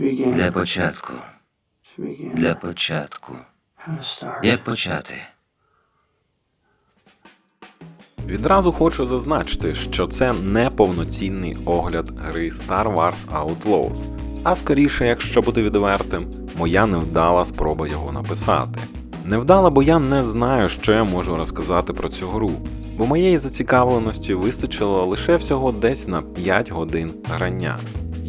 Для початку. Для початку. Як почати? Відразу хочу зазначити, що це не повноцінний огляд гри Star Wars Outlaws, а скоріше, якщо бути відвертим, моя невдала спроба його написати. Невдала, бо я не знаю, що я можу розказати про цю гру, бо моєї зацікавленості вистачило лише всього десь на 5 годин грання.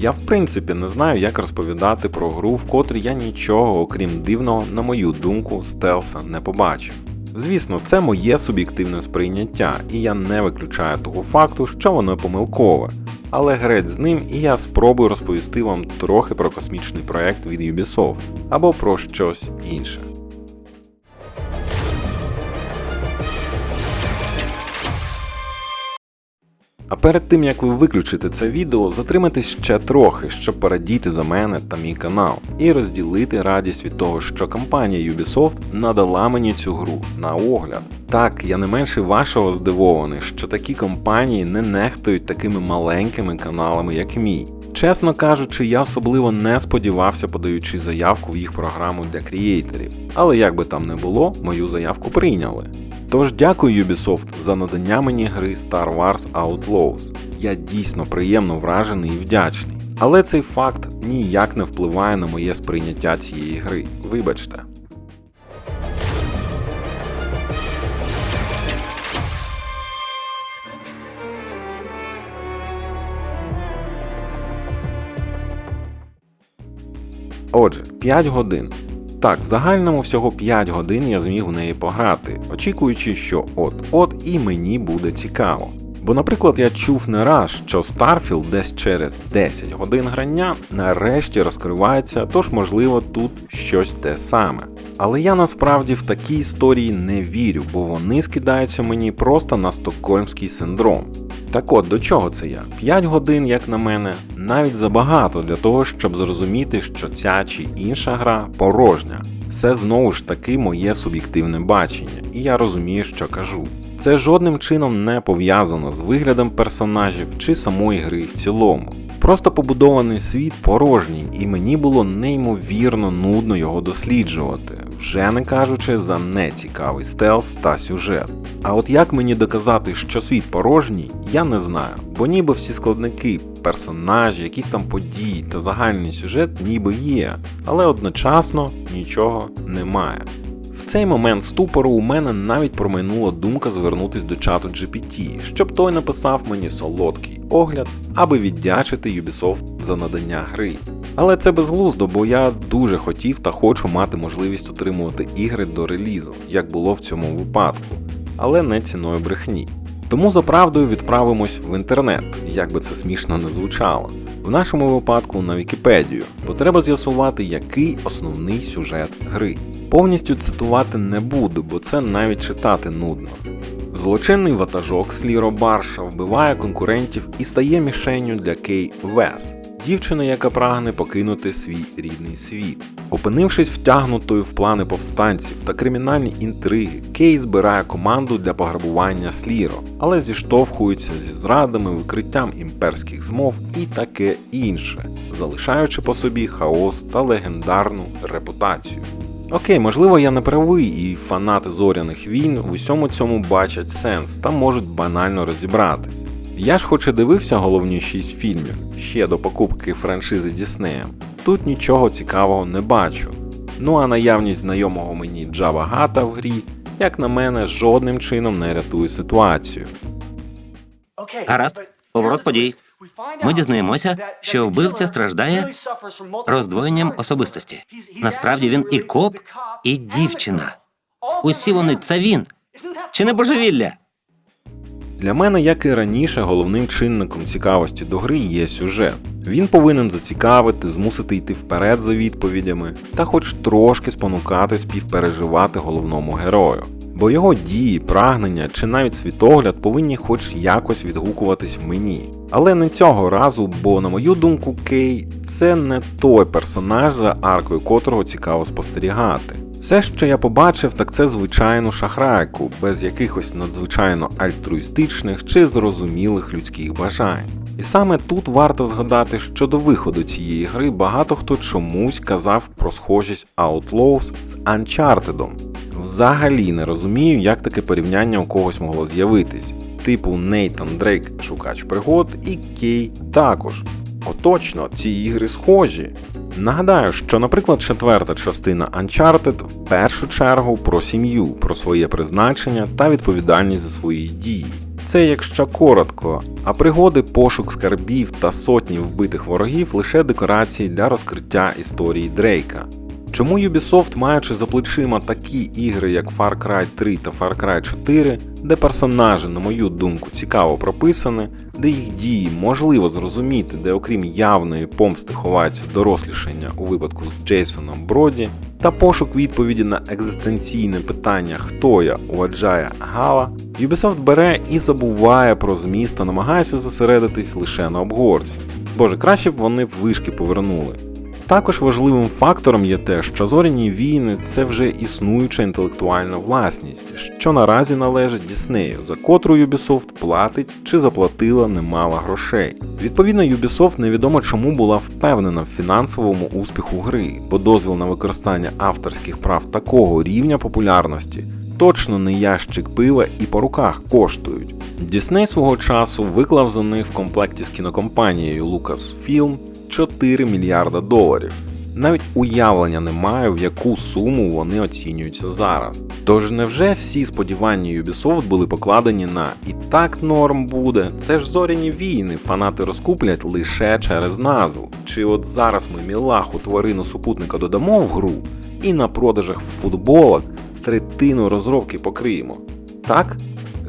Я в принципі не знаю, як розповідати про гру, в котрій я нічого, окрім дивного, на мою думку, стелса не побачив. Звісно, це моє суб'єктивне сприйняття, і я не виключаю того факту, що воно помилкове. Але греть з ним, і я спробую розповісти вам трохи про космічний проект від Ubisoft або про щось інше. А перед тим як ви виключите це відео, затримайтесь ще трохи, щоб порадіти за мене та мій канал, і розділити радість від того, що компанія Ubisoft надала мені цю гру на огляд. Так, я не менше вашого здивований, що такі компанії не нехтують такими маленькими каналами, як мій. Чесно кажучи, я особливо не сподівався, подаючи заявку в їх програму для крієйтерів. Але як би там не було, мою заявку прийняли. Тож дякую Ubisoft за надання мені гри Star Wars Outlaws. Я дійсно приємно вражений і вдячний. Але цей факт ніяк не впливає на моє сприйняття цієї гри. Вибачте. Отже, 5 годин. Так, в загальному всього 5 годин я зміг в неї пограти, очікуючи, що от-от і мені буде цікаво. Бо, наприклад, я чув не раз, що Starfield десь через 10 годин грання нарешті розкривається, тож, можливо, тут щось те саме. Але я насправді в такі історії не вірю, бо вони скидаються мені просто на стокгольмський синдром. Так от, до чого це я? 5 годин, як на мене, навіть забагато для того, щоб зрозуміти, що ця чи інша гра порожня. Це знову ж таки моє суб'єктивне бачення, і я розумію, що кажу. Це жодним чином не пов'язано з виглядом персонажів чи самої гри в цілому. Просто побудований світ порожній, і мені було неймовірно нудно його досліджувати, вже не кажучи за нецікавий стелс та сюжет. А от як мені доказати, що світ порожній, я не знаю, бо ніби всі складники, персонажі, якісь там події та загальний сюжет ніби є, але одночасно нічого немає. В цей момент ступору у мене навіть промайнула думка звернутись до чату GPT, щоб той написав мені солодкий огляд, аби віддячити Ubisoft за надання гри. Але це безглуздо, бо я дуже хотів та хочу мати можливість отримувати ігри до релізу, як було в цьому випадку, але не ціною брехні. Тому за правдою відправимось в інтернет, як би це смішно не звучало. В нашому випадку на Вікіпедію, бо треба з'ясувати, який основний сюжет гри. Повністю цитувати не буду, бо це навіть читати нудно. Злочинний ватажок Сліро Барша вбиває конкурентів і стає мішенню для Кей Вес, дівчини, яка прагне покинути свій рідний світ. Опинившись втягнутою в плани повстанців та кримінальні інтриги, Кей збирає команду для пограбування Сліро, але зіштовхується зі зрадами, викриттям імперських змов і таке інше, залишаючи по собі хаос та легендарну репутацію. Окей, можливо, я не правий, і фанати зоряних війн в усьому цьому бачать сенс та можуть банально розібратись. Я ж хоч і дивився головні 6 фільмів ще до покупки франшизи Діснея, тут нічого цікавого не бачу. Ну а наявність знайомого мені Джава Гата в грі, як на мене, жодним чином не рятує ситуацію. Гаразд, поворот подій. Ми дізнаємося, що вбивця страждає роздвоєнням особистості. Насправді він і коп, і дівчина. Усі вони це він. Чи не божевілля? Для мене, як і раніше, головним чинником цікавості до гри є сюжет. Він повинен зацікавити, змусити йти вперед за відповідями та хоч трошки спонукати співпереживати головному герою. Бо його дії, прагнення чи навіть світогляд повинні хоч якось відгукуватись в мені. Але не цього разу, бо, на мою думку, Кей це не той персонаж, за аркою котрого цікаво спостерігати. Все, що я побачив, так це звичайну шахрайку, без якихось надзвичайно альтруїстичних чи зрозумілих людських бажань. І саме тут варто згадати, що до виходу цієї гри багато хто чомусь казав про схожість Outlaws з Uncharted. Взагалі не розумію, як таке порівняння у когось могло з'явитись. Типу Нейтан Дрейк шукач пригод і Кей також. Оточно, ці ігри схожі. Нагадаю, що, наприклад, четверта частина Uncharted в першу чергу про сім'ю, про своє призначення та відповідальність за свої дії. Це якщо коротко, а пригоди, пошук скарбів та сотні вбитих ворогів лише декорації для розкриття історії Дрейка. Чому Ubisoft, маючи за плечима такі ігри, як Far Cry 3 та Far Cry 4, де персонажі, на мою думку, цікаво прописані, де їх дії можливо зрозуміти, де окрім явної помсти ховається дорослішання у випадку з Джейсоном Броді, та пошук відповіді на екзистенційне питання Хто я вваджає Гала, Ubisoft бере і забуває про зміст та намагається зосередитись лише на обгорці. Боже, краще б вони б вишки повернули. Також важливим фактором є те, що зоряні війни це вже існуюча інтелектуальна власність, що наразі належить Діснею, за котру Ubisoft платить чи заплатила немало грошей. Відповідно, Ubisoft невідомо чому була впевнена в фінансовому успіху гри, бо дозвіл на використання авторських прав такого рівня популярності точно не ящик пива і по руках коштують. Дісней свого часу виклав за них в комплекті з кінокомпанією Lucasfilm 4 мільярда доларів. Навіть уявлення не маю, в яку суму вони оцінюються зараз. Тож невже всі сподівання Ubisoft були покладені на і так норм буде? Це ж зоряні війни, фанати розкуплять лише через назву. Чи от зараз ми мілаху тварину супутника додамо в гру і на продажах футболок третину розробки покриємо? Так?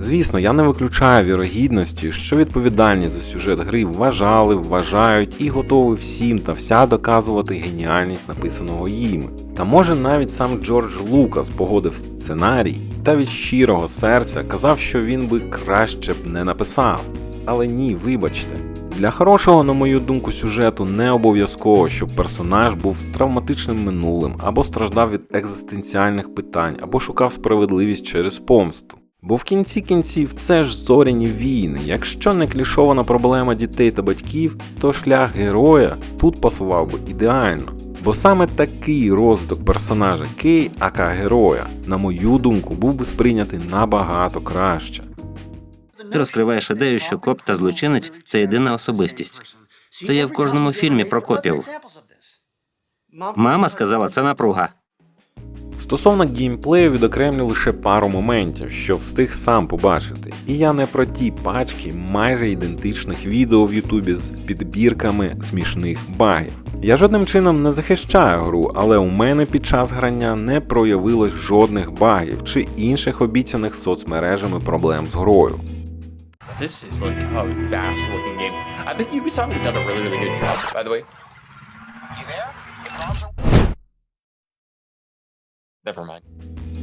Звісно, я не виключаю вірогідності, що відповідальні за сюжет гри вважали, вважають і готові всім та вся доказувати геніальність написаного їм. Та може навіть сам Джордж Лукас погодив сценарій та від щирого серця казав, що він би краще б не написав. Але ні, вибачте. Для хорошого, на мою думку, сюжету не обов'язково, щоб персонаж був з травматичним минулим, або страждав від екзистенціальних питань, або шукав справедливість через помсту. Бо в кінці кінців це ж зоряні війни. Якщо не клішована проблема дітей та батьків, то шлях героя тут пасував би ідеально. Бо саме такий розвиток персонажа Кей, ака героя, на мою думку, був би сприйнятий набагато краще. Ти розкриваєш ідею, що коп та злочинець це єдина особистість. Це є в кожному фільмі про копів. Мама сказала, це напруга. Стосовно геймплею відокремлю лише пару моментів, що встиг сам побачити. І я не про ті пачки майже ідентичних відео в Ютубі з підбірками смішних багів. Я жодним чином не захищаю гру, але у мене під час грання не проявилось жодних багів чи інших обіцяних соцмережами проблем з грою. This is like a vast looking game. I think Ubisoft has done a really, really good job, by the way. Never mind.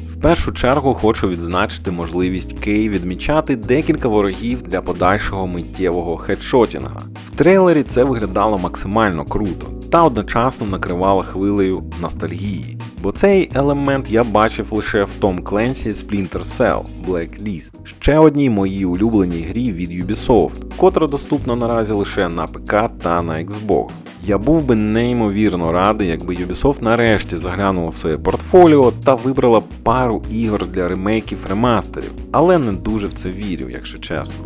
В першу чергу хочу відзначити можливість Кей відмічати декілька ворогів для подальшого миттєвого хедшотінга. В трейлері це виглядало максимально круто та одночасно накривало хвилею ностальгії. Бо цей елемент я бачив лише в Том Кленсі Splinter Cell Blacklist, ще одній моїй улюбленій грі від Ubisoft, котра доступна наразі лише на ПК та на Xbox. Я був би неймовірно радий, якби Ubisoft нарешті заглянула в своє портфоліо та вибрала пару ігор для ремейків ремастерів, але не дуже в це вірю, якщо чесно.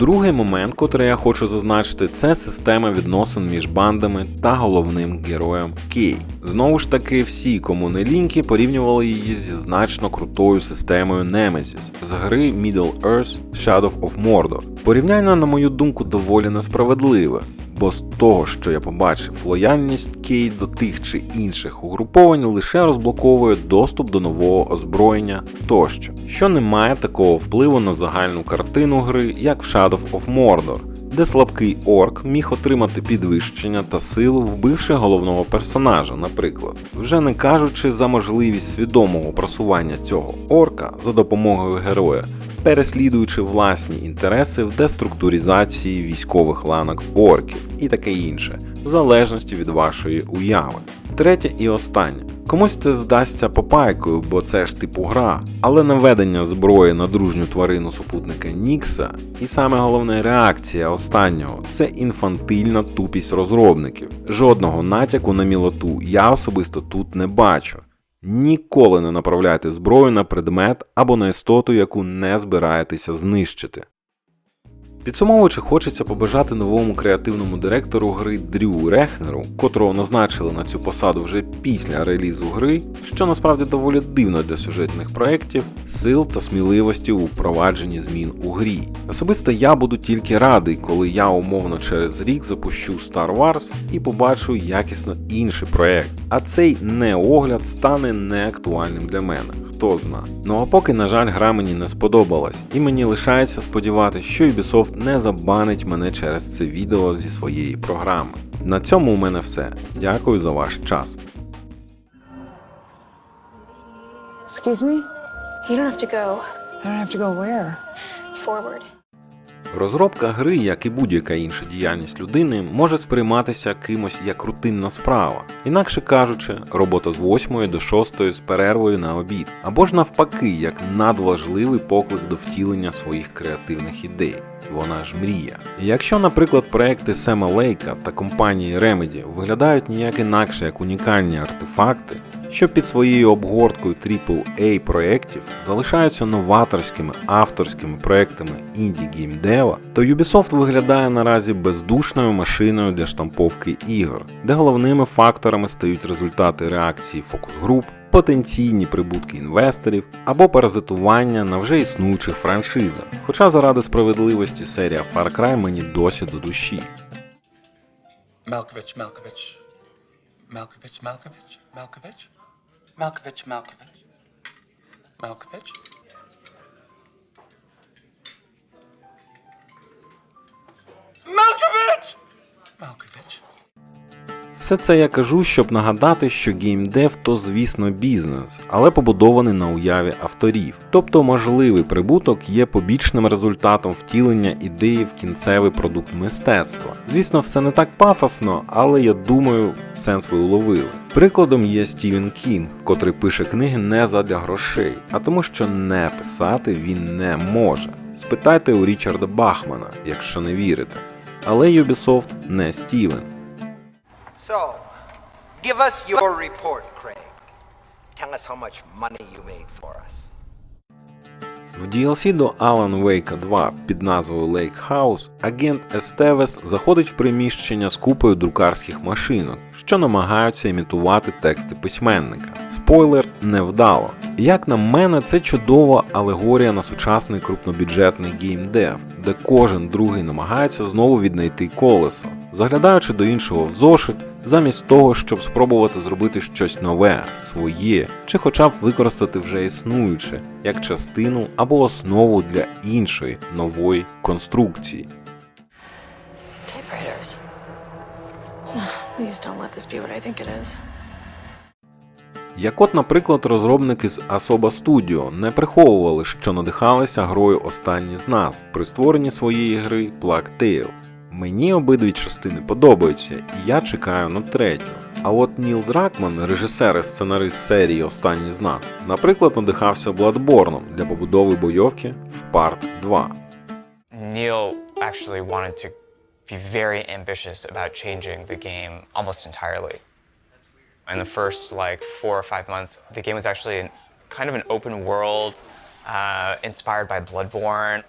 Другий момент, котрий я хочу зазначити, це система відносин між бандами та головним героєм Кей. Знову ж таки, всі, кому не ліньки, порівнювали її зі значно крутою системою Nemesis з гри Middle Earth Shadow of Mordor. Порівняння, на мою думку, доволі несправедливе. Бо з того, що я побачив, лояльність Кей до тих чи інших угруповань лише розблоковує доступ до нового озброєння тощо, що не має такого впливу на загальну картину гри, як в Shadow of Mordor, де слабкий орк міг отримати підвищення та силу, вбивши головного персонажа, наприклад, вже не кажучи за можливість свідомого просування цього орка за допомогою героя переслідуючи власні інтереси в деструктуризації військових ланок орків і таке інше, в залежності від вашої уяви. Третє і останнє. Комусь це здасться попайкою, бо це ж типу гра, але наведення зброї на дружню тварину супутника Нікса, і саме головна реакція останнього це інфантильна тупість розробників. Жодного натяку на мілоту я особисто тут не бачу. Ніколи не направляйте зброю на предмет або на істоту, яку не збираєтеся знищити. Підсумовуючи, хочеться побажати новому креативному директору гри Дрю Рехнеру, котрого назначили на цю посаду вже після релізу гри, що насправді доволі дивно для сюжетних проєктів, сил та сміливості у впровадженні змін у грі. Особисто я буду тільки радий, коли я умовно через рік запущу Star Wars і побачу якісно інший проєкт. А цей неогляд стане неактуальним для мене. Хто зна. Ну а поки, на жаль, гра мені не сподобалась, і мені лишається сподіватися, що Ubisoft не забанить мене через це відео зі своєї програми. На цьому у мене все. Дякую за ваш час. Excuse me? You don't have to go I don't have to go where? forward. Розробка гри, як і будь-яка інша діяльність людини, може сприйматися кимось як рутинна справа, інакше кажучи, робота з 8 до 6 з перервою на обід, або ж навпаки, як надважливий поклик до втілення своїх креативних ідей. Вона ж мрія. І Якщо, наприклад, проекти Сема Лейка та компанії Remedy виглядають ніяк інакше як унікальні артефакти, що під своєю обгорткою AAA проєктів залишаються новаторськими авторськими проектами інді геймдева, то Ubisoft виглядає наразі бездушною машиною для штамповки ігор, де головними факторами стають результати реакції фокус-груп, потенційні прибутки інвесторів або паразитування на вже існуючих франшизах. Хоча заради справедливості серія Far Cry мені досі до душі. Malkovich, Malkovich. Malkovich, Malkovich, Malkovich. Malkovich. Malkovich. Malkovich! Все це я кажу, щоб нагадати, що геймдев то, звісно, бізнес, але побудований на уяві авторів. Тобто можливий прибуток є побічним результатом втілення ідеї в кінцевий продукт мистецтва. Звісно, все не так пафосно, але я думаю, сенс ви уловили. Прикладом є Стівен Кінг, котрий пише книги не задля грошей, а тому, що не писати він не може. Спитайте у Річарда Бахмана, якщо не вірите. Але Ubisoft не Стівен. So, give us your report, Craig. Tell us how much money you made for us. В DLC до Alan Wake 2 під назвою Lake House агент Естевес заходить в приміщення з купою друкарських машинок, що намагаються імітувати тексти письменника. Спойлер невдало. Як на мене, це чудова алегорія на сучасний крупнобюджетний геймдев, де кожен другий намагається знову віднайти колесо, заглядаючи до іншого в зошит, замість того, щоб спробувати зробити щось нове, своє, чи хоча б використати вже існуюче як частину або основу для іншої нової конструкції. Як от, наприклад, розробники з Asoba Studio не приховували, що надихалися грою останні з нас при створенні своєї гри Plague Tale. Мені обидві частини подобаються, і я чекаю на третю. А от Ніл Дракман, режисер і сценарист серії Останні з нас, наприклад, надихався Bloodborne для побудови бойовки в Part 2. Neil actually wanted to be very ambitious about changing the game almost entirely. In the first like four or five months, the game was actually an, kind of an open world, uh, inspired by Bloodborne.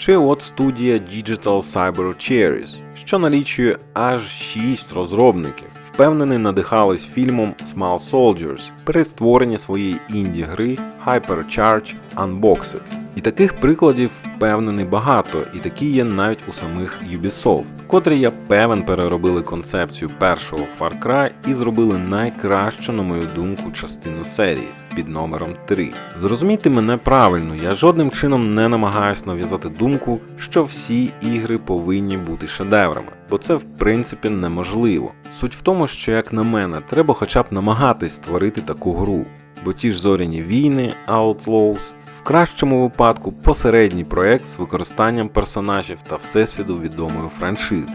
Чи от студія Digital Cyber Cherries, що налічує аж 6 розробників, впевнений надихались фільмом Small Soldiers при створенні своєї інді-гри Hypercharge Unboxed. І таких прикладів впевнений багато, і такі є навіть у самих Ubisoft, котрі я певен переробили концепцію першого Far Cry і зробили найкращу, на мою думку, частину серії під номером 3. Зрозумійте мене правильно, я жодним чином не намагаюся нав'язати думку, що всі ігри повинні бути шедеврами, бо це в принципі неможливо. Суть в тому, що, як на мене, треба хоча б намагатись створити таку гру, бо ті ж зоряні війни, Outlaws, в кращому випадку посередній проект з використанням персонажів та всесвіту відомої франшизи.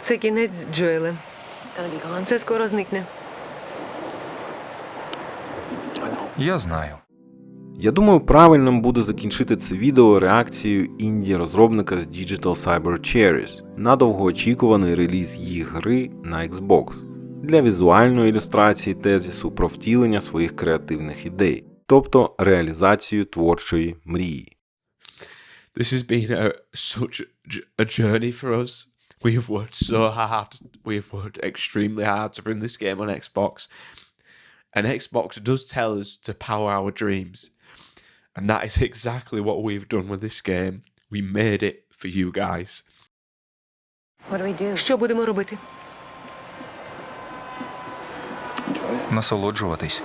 Це кінець Джоеле. Це скоро зникне. Я знаю. Я думаю, правильним буде закінчити це відео реакцією інді-розробника з Digital Cyber Cherries на довгоочікуваний реліз їх гри на Xbox для візуальної ілюстрації тезісу про втілення своїх креативних ідей, тобто реалізацію творчої мрії. This has been a, such a, journey for us. We have worked so hard. We have worked extremely hard to bring this game on Xbox. And Xbox does tell us to power our dreams. And that is exactly what we've done with this game. We made it for you guys. What do we do? Що будемо робити? Насолоджуватись.